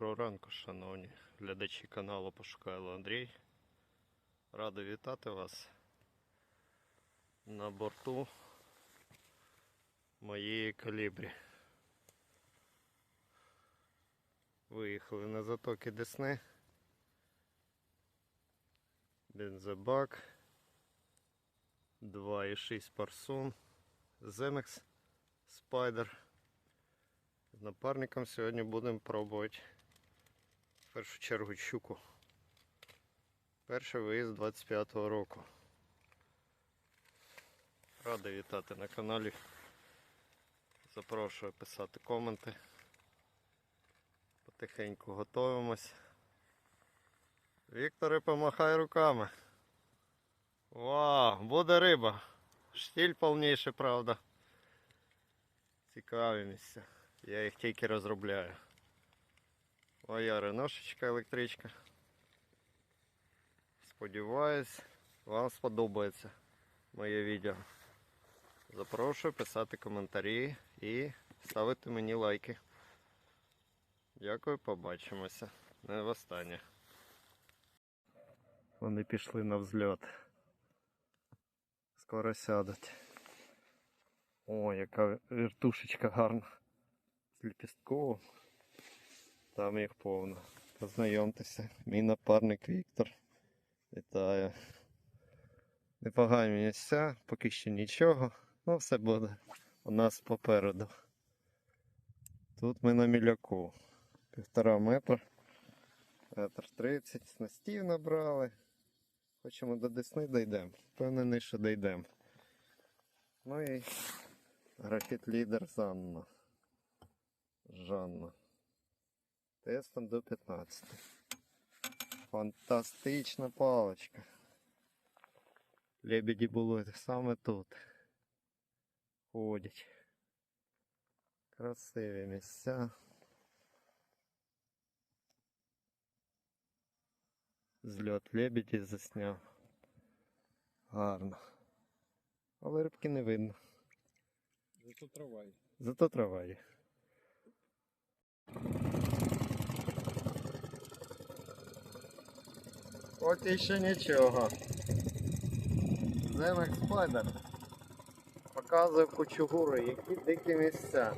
Доброго ранку, шановні глядачі каналу Пошукайло Андрій. Радий вітати вас на борту моєї калібрі. Виїхали на затоки Десни. Бензобак. 2,6 парсун. Земекс Спайдер. З напарником сьогодні будемо пробувати в першу чергу щуку. Перший виїзд 25-го року. Радий вітати на каналі. Запрошую писати коменти. Потихеньку готуємось. Вікторе, помахай руками. Вау, буде риба. Штіль повніше, правда. Цікаві місця. Я їх тільки розробляю. Моя реношечка електричка. Сподіваюсь, вам сподобається моє відео. Запрошую писати коментарі і ставити мені лайки. Дякую, побачимося. Не востаннє. Вони пішли на взльот. Скоро сядуть. О, яка вертушечка гарна. З ліпістково. Там їх повно. Познайомтеся. Мій напарник Віктор. Вітаю. Непогані місця, поки що нічого. Ну все буде у нас попереду. Тут ми на міляку. Півтора метра. Метр тридцять. Снастів набрали. Хочемо до Десни дійдемо. Впевнений, що дійдемо. Ну і графіт лідер Занна. Жанна. Тестом до 15. Фантастична паличка. Лебеді були саме тут. Ходять. Красиві місця. Зльот лебеді засняв. Гарно. Але рибки не видно. Зато трава є. Зато трава є. Поки ще нічого. Земек спайдер. Показує кучугури, які дикі місця.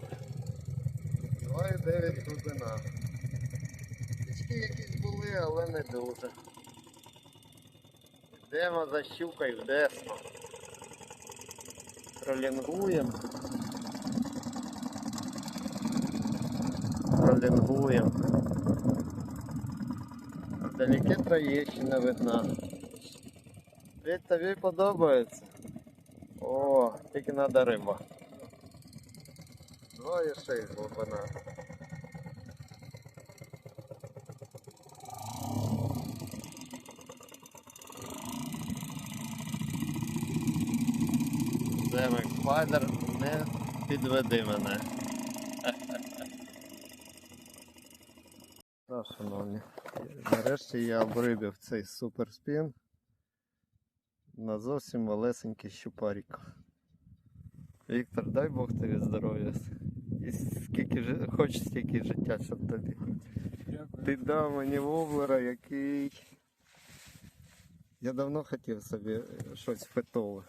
2,9 глибина. Річки якісь були, але не дуже. Йдемо за щукою в Десну. Тролінгуємо. Вдалеке Троєщина видна. Ведь тобі подобається. О, тільки надо риба. 2,6 глибина. Земек спайдер, не підведи мене. Так, шановні, нарешті я обрибів цей суперспін на зовсім малесенький щупарик. Віктор, дай Бог тобі здоров'я. І скільки хоч стільки життя, щоб тобі. Дякую. Ти дав мені воблера, який. Я давно хотів собі щось фетове.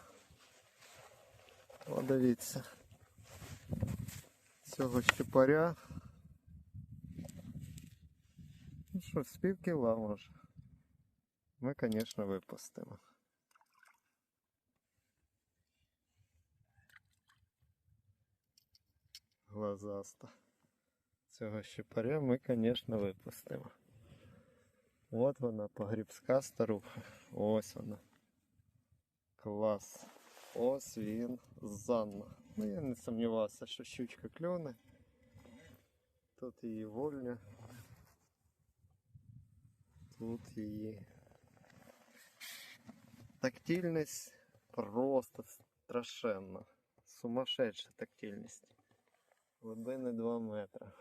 О, дивіться. Цього щупаря. Ну що, з пів кіла. Ми, звісно, випустимо. Глазаста. Цього щупаря ми, звісно, випустимо. От вона, погрібська старуха. Ось вона. Клас. Ось він Занна. Ну я не сумнівався, що щучка кльоне. Тут її вольня. Тут її тактильність просто страшенна. Сумасшедша тактильність. Глибини 2 метри.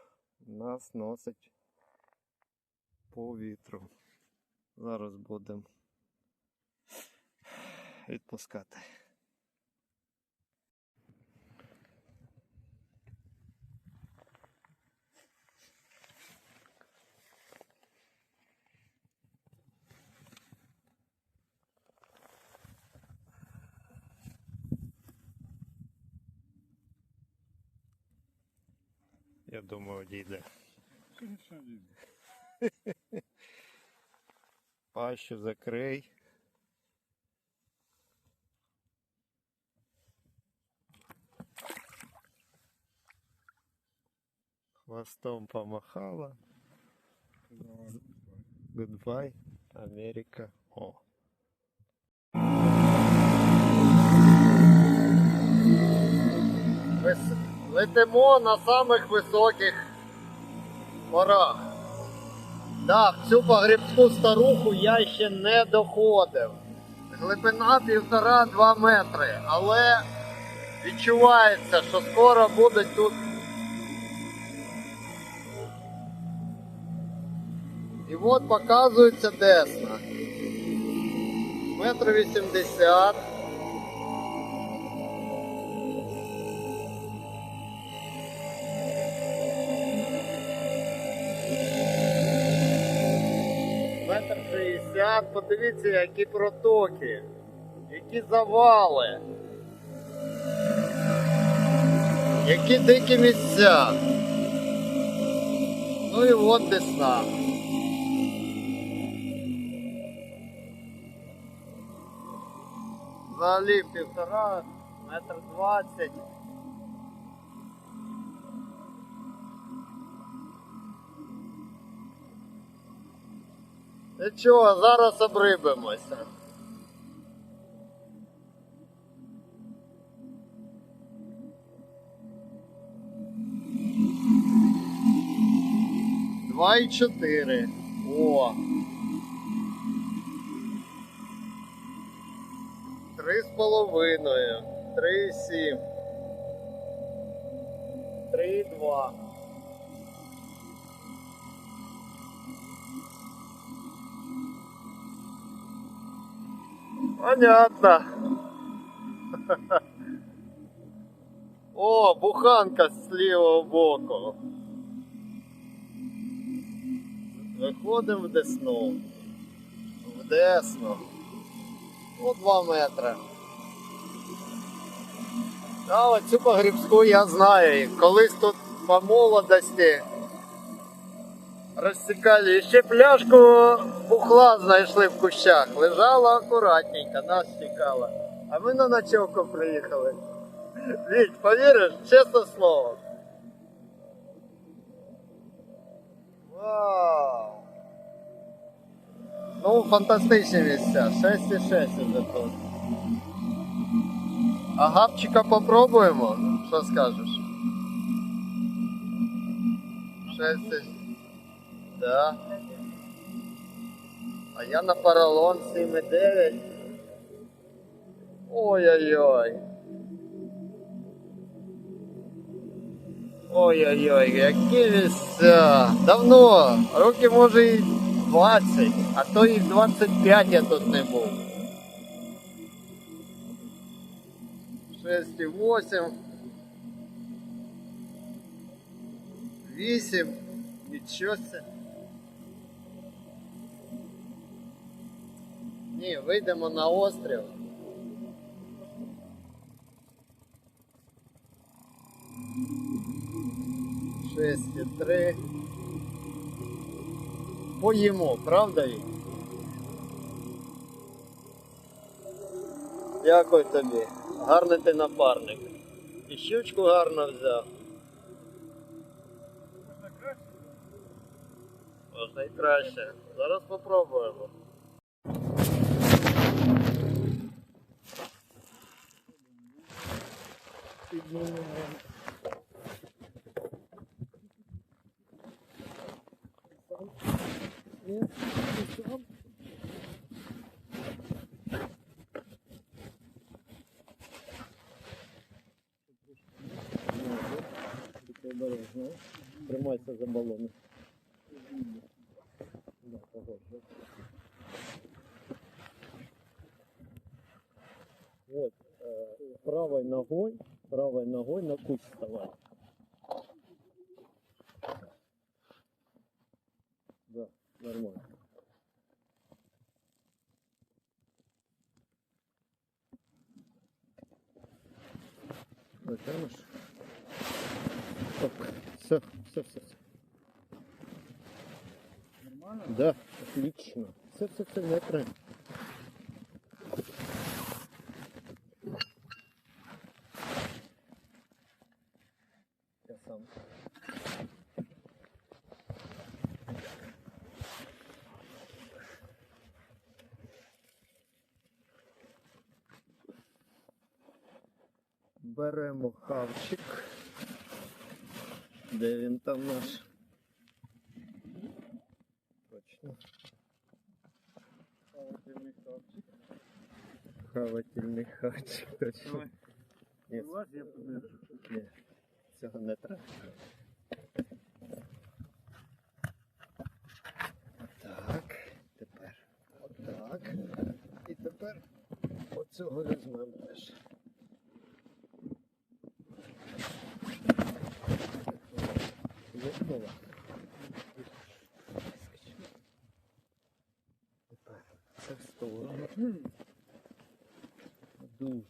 Нас носить по вітру. Зараз будемо відпускати. Я думаю, дійде. Конечно, видно. Пащу закрий. Хвостом помахала. Goodbye, Америка. О. Вис- Летимо на самих високих горах. Да, в цю погрібську старуху я ще не доходив. Глибина півтора-два метри, але відчувається, що скоро буде тут. І от показується Десна. Метр вісімдесят. 50, подивіться, які протоки, які завали, які дикі місця. Ну і от десна. Взагалі півтора метр двадцять. Нічого, зараз обрибимося. Два і чотири. О. Три з половиною. Три і сім. Три і два. Понятно. О, буханка з лівого боку. Виходимо в Десну. В Десну. Ну, 2 метри. А оцю погрібську я знаю. Колись тут по молодості розсікали. І ще пляшку бухла знайшли в кущах. Лежала акуратненько, нас чекала. А ми на ночовку приїхали. Віть, повіриш, чесне слово. Вау! Ну, фантастичні місця. 6,6 уже тут. А гапчика попробуємо? Що скажеш? 6. Да. А я на поролон 7,9. Ой-ой-ой. Ой-ой-ой, які місця. Давно, років може і 20, а то і 25 я тут не був. 6,8. 8. Нічого це. Ні, вийдемо на острів. Шесть і три. Поїмо, правда Вік? Дякую тобі. Гарний ти напарник. І щучку гарно взяв. Можна і краще. Зараз попробуємо. Тримайся за балони. Затянешь? Оп, Все, все, все. все. Нормально? Да, отлично. Все, все, все, не треба. Я сам. Беремо хавчик. Де він там наш? Точно. Холодильний хавчик. Хавательний хавчик, точно. Ні, я ні, цього не треба. Так, тепер отак. І тепер оцього візьмемо теж. Лопнула. Тепер це в сторону. Дуже.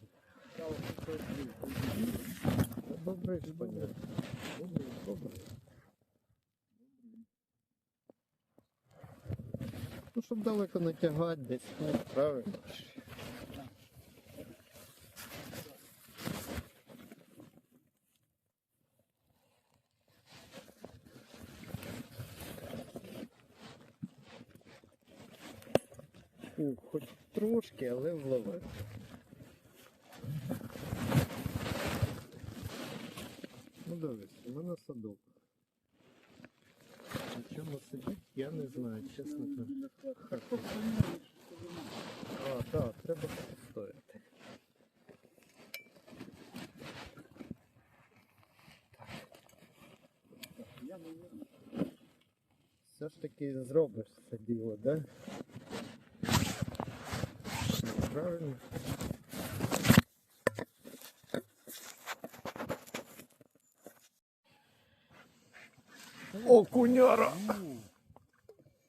Добре. Добре, добре. Ну, щоб далеко не тягати, десь ну, правильно. Ж. Ну, хоч трошки, але вловив. Ну дивись, у мене садок. На чому сидить, я не знаю, чесно кажучи. А, так, треба постояти. Все ж таки зробиш це діло, да? Правильно? О, куняра!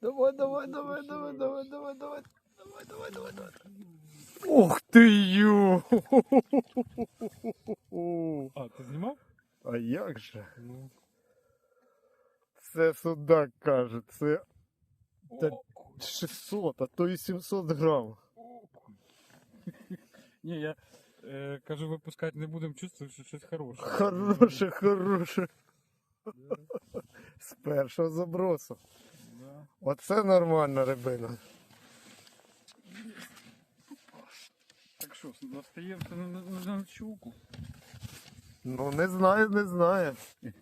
Давай, давай, давай, давай, давай, давай, давай. Давай, давай, давай, давай. Ух ти ю! А, ти знімав? А як же? Ну. Це судак каже, це Та- 600, а то і 700 грам. Ні, я е, кажу, випускати не будемо, чувствую, що щось хороше. Хороше, хороше. З першого забросу. Да. Оце нормальна рибина. Так що, настаємося на, на, на, на щуку. Ну не знаю, не знаю.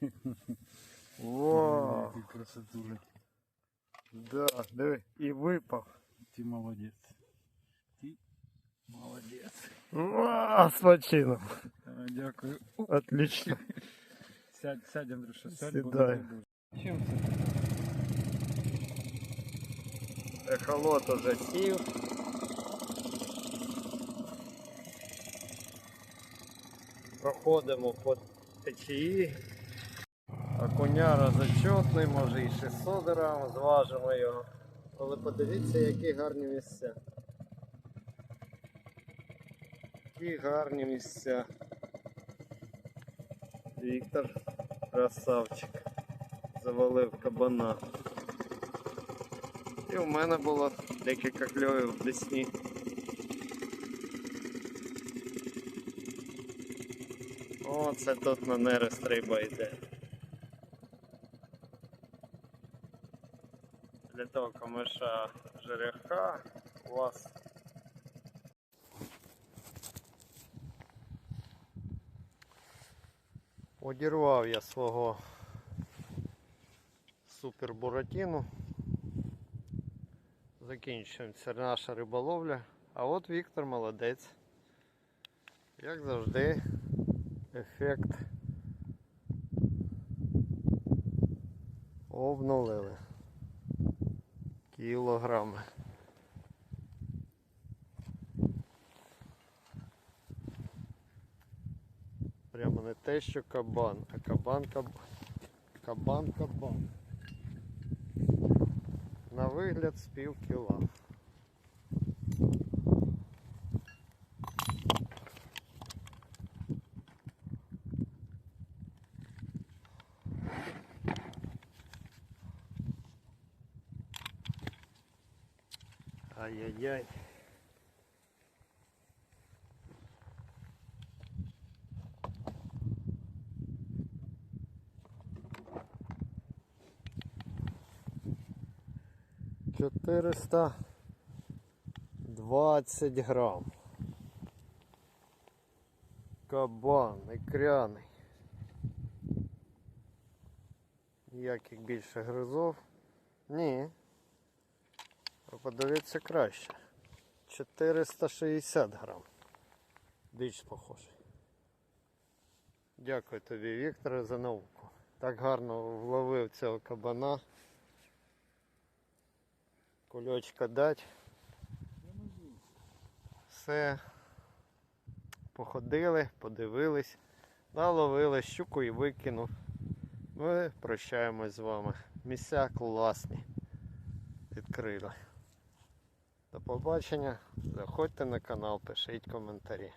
Вау. Ти красотуля. Да, диви, і випав. Ти молодець. Молодець. Вау, смачина. Е, Дякую. Отлично. Сядь, сядь, Андрюша, сядь. Сідай. бо не дай Чим це? Ехолот уже сів. Проходимо по течії. Окуняра зачетний, може і 600 грам, зважимо його. Але подивіться, які гарні місця. Які гарні місця. Віктор красавчик. Завалив кабана. І в мене було декілька кльовів в Десні. О, це тут на нерест риба йде. Для того камиша жереха клас. Одірвав я свого супер буратіну. Закінчується наша риболовля. А от Віктор молодець. Як завжди, ефект обнулили. Кілограми. не те, що кабан, а кабан кабан. Кабан кабан. На вигляд з пів кіла. Ай-яй-яй. Чотириста двадцять грам. Кабан, ікряний. Ніяких більше гризов. Ні. Подивіться краще. 460 грам. Більш похожий. Дякую тобі, Вікторе, за науку. Так гарно вловив цього кабана. Кульочка дать. Все. Походили, подивились, наловили щуку і викинув. Ми прощаємось з вами. Місця класні. Відкрили. До побачення. Заходьте на канал, пишіть коментарі.